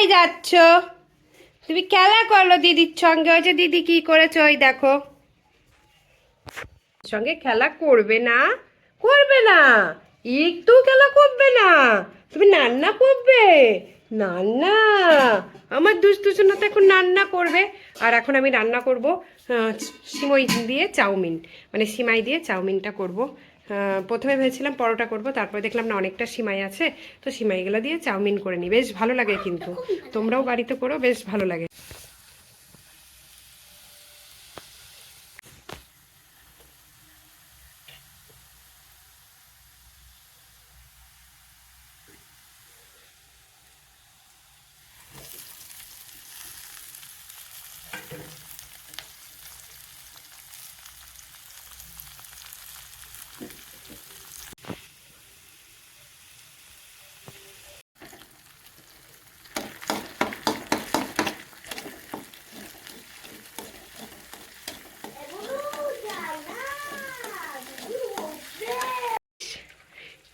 কোথায় যাচ্ছ? তুমি খেলা করল দিদির সঙ্গে। ওই যে দিদি কি করেছে, ওই দেখো। সঙ্গে খেলা করবে না? করবে না। একটু খেলা করবে না। তুমি নান্না করবে? নান্না। আমার দুষ্টুচনা তো এখন রান্না করবে। আর এখন আমি রান্না করব সিমই দিয়ে চাউমিন। মানে সিমাই দিয়ে চাউমিনটা করব। প্রথমে ভেবেছিলাম পরোটা করব তারপরে দেখলাম না অনেকটা সিমাই আছে তো সিমাইগুলো দিয়ে চাউমিন করে নিই বেশ ভালো লাগে কিন্তু। তোমরাও বাড়িতে করো বেশ ভালো লাগে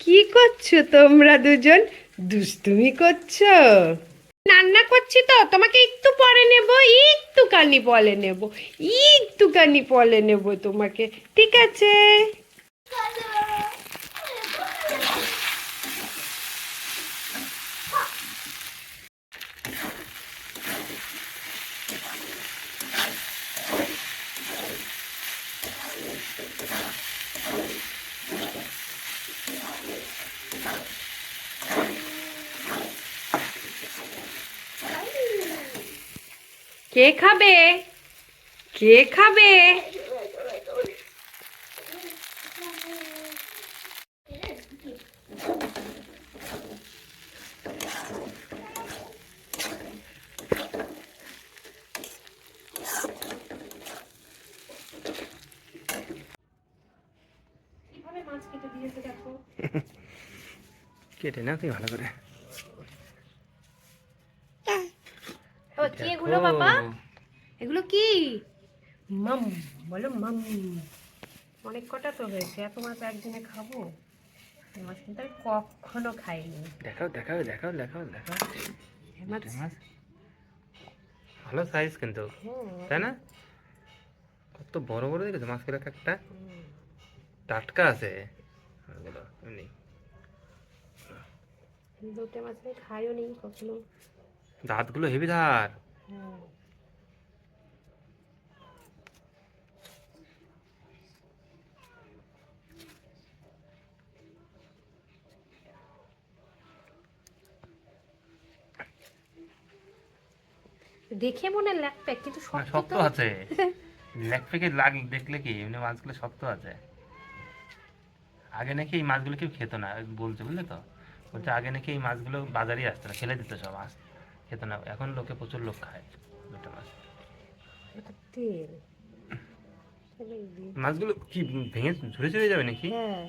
কি করছ? তোমরা দুজন দুষ্টুমি করছ? রান্না করছি তো, তোমাকে একটু পরে নেব, একটুখানি পরে নেব, একটুখানি পরে নেব তোমাকে, ঠিক আছে? কে খাবে? কে খাবে? কেটে দিয়েছে কেটে না তুই ভালো করে। কি এগুলো বাবা? এগুলো কি? মাম বলো মাম। অনেক কটা তো হয়েছে এত মাছ একদিনে খাব? মাছ কিন্তু আমি কখনো খাইনি। দেখাও দেখাও দেখাও দেখাও দেখাও। মাছ। ভালো সাইজ কিন্তু তাই না? কত বড় বড় দেখেছ মাছগুলো এক একটা? টাটকা আছে। এমনি। দুটো মাছ খাইও নি কখনো। দাঁতগুলো হেভি ধার। দেখে মনে লাগবে কিন্তু শক্ত আছে। থেকে লাগ দেখলে কি? এমনি মাছগুলো শক্ত আছে। আগে নাকি এই মাছগুলো কেউ খেত না বলছে বুঝলে তো? বলছে আগে নাকি এই মাছগুলো বাজারেই আসতো না ফেলে দিত সব মাছ। খেত না এখন লোকে প্রচুর লোক খায় দুটো মাছ। তেল। মাছগুলো কি ভেঙে ঝুড়ে ঝুড়ে যাবে নাকি? হ্যাঁ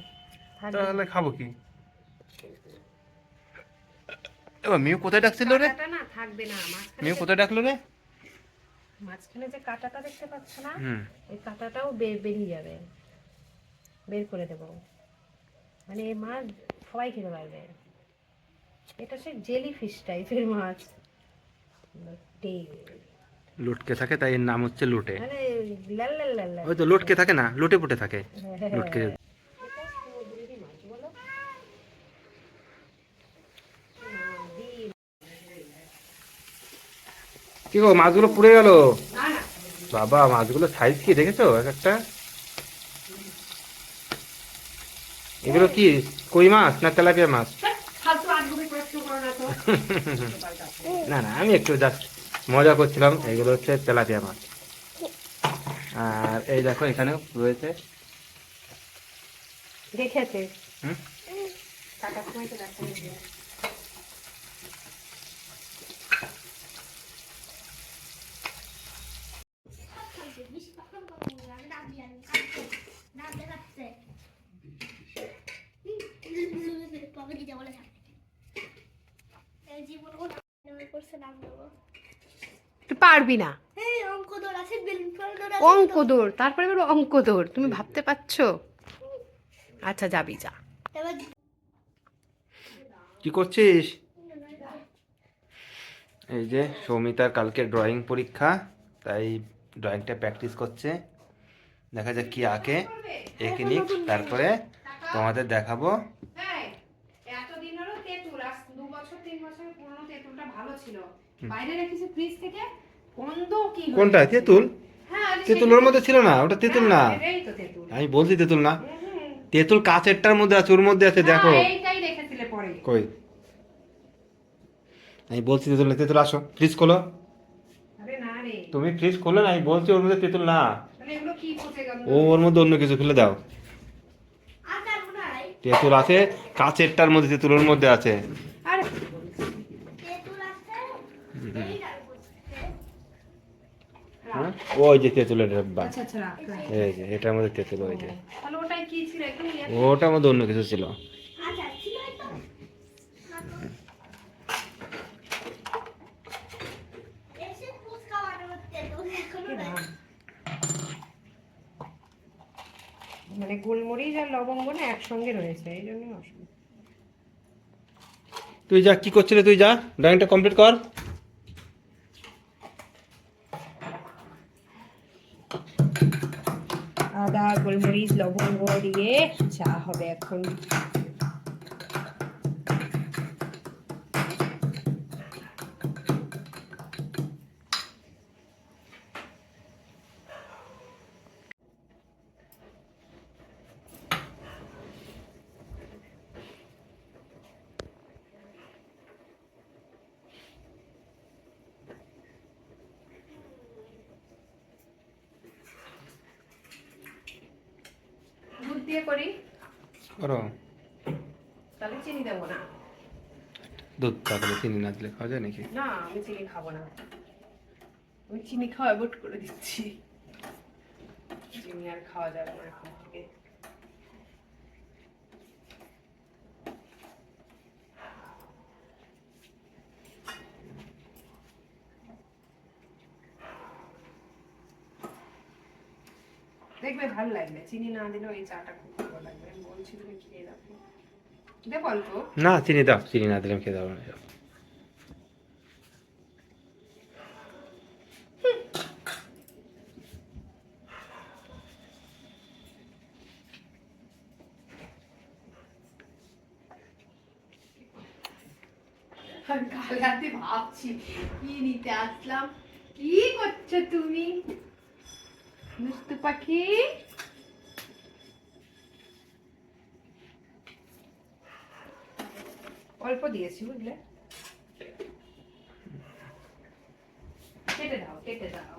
তাহলে খাব কি? এবার কোথায় ডাকছিল রে? থাকবে না। কোথায় ডাকলো রে? মাঝখানে যে কাঁটাটা দেখতে পাচ্ছ না ওই কাঁটাটাও বেরিয়ে যাবে। বের করে দেব। মানে এই মাছ সবাই খেতে পারবে। এটা সে জেলি ফিশ টাইপের মাছ। লুটকে থাকে তাই এর নাম হচ্ছে লুটে। মানে ওই তো লুটকে থাকে না লুটে পুটে থাকে। লুটকে কি গো মাছগুলো পুড়ে গেল? বাবা মাছগুলো সাইজ কি দেখেছ? এক একটা। এগুলো কি কই মাছ না তেলাপিয়া মাছ? না না আমি একটু জাস্ট মজা করছিলাম। এগুলো হচ্ছে তেলাপিয়া মাছ। আর এই দেখো এখানে রয়েছে। দেখেছে। হুম? তুই পারবি না। অঙ্ক দৌড় তারপরে এবার অঙ্ক দৌড় তুমি ভাবতে পারছ? আচ্ছা যাবি যা। কি করছিস? এই যে সৌমিতার কালকে ড্রয়িং পরীক্ষা তাই ড্রয়িংটা প্র্যাকটিস করছে। দেখা যাক কি আঁকে এঁকে নিক তারপরে তোমাদের দেখাবো। তিন বছর পুরনো তেঁতুলটা ভালো ছিল। বাইরে রেখেছি ফ্রিজ থেকে। গন্ধ কি কোনটা তেঁতুল? হ্যাঁ আরে তেঁতুল ওর মধ্যে ছিল না ওটা তেঁতুল না। হ্যাঁ, আমি বলছি তেঁতুল না। তেঁতুল কাঁচেরটার মধ্যে আছে ওর মধ্যে আছে দেখো। হ্যাঁ, কই? আমি বলছি তেঁতুল না তেঁতুল আসো ফ্রিজ খোলো। তুমি ফ্রিজ খোলো না আমি বলছি ওর মধ্যে তেঁতুল না। ও ওর মধ্যে অন্য কিছু ফেলে দাও। তেঁতুল আছে কাঁচেরটার মধ্যে তেঁতুল ওর মধ্যে আছে আরে তেঁতুল আছে এইটার মধ্যে। হ্যাঁ? ওই যে তেঁতুলের ডাব্বা। আচ্ছা আচ্ছা রাখ রাখ। এই যে এটার মধ্যে তেঁতুল ওই যে। তাহলে ওটাই কি ছিল? একটু নিয়ে আয়। ওটার মধ্যে অন্য কিছু ছিল। নাই। মানে গোলমরিচ আর লবঙ্গ না একসঙ্গে রয়েছে এই জন্য অসুবিধা। তুই যা কি করছিলি তুই যা? ড্রয়িংটা কমপ্লিট কর। আদা গোলমরিচ লবঙ্গ দিয়ে চা হবে এখন। দিয়ে করি? করো। তাহলে চিনি দেবো না। দুধ থাকলে চিনি না দিলে খাওয়া যায় নাকি? না আমি চিনি খাব না। আমি চিনি খাওয়া অ্যাভয়েড করে দিচ্ছি। চিনি আর খাওয়া যাবে না এখন থেকে। দেখবে ভালো লাগবে চিনি না দিলেও এই চাটা খুব ভালো লাগবে। আমি বলছি তুমি খেয়ে রাখো দেব অল্প? না চিনি দাও চিনি না দিলে আমি খেতে পারব না কাল রাতে ভাবছি কি নিতে আসলাম? কি করছ তুমি? পাখি? অল্প দিয়েছি বুঝলে? কেটে দাও কেটে দাও।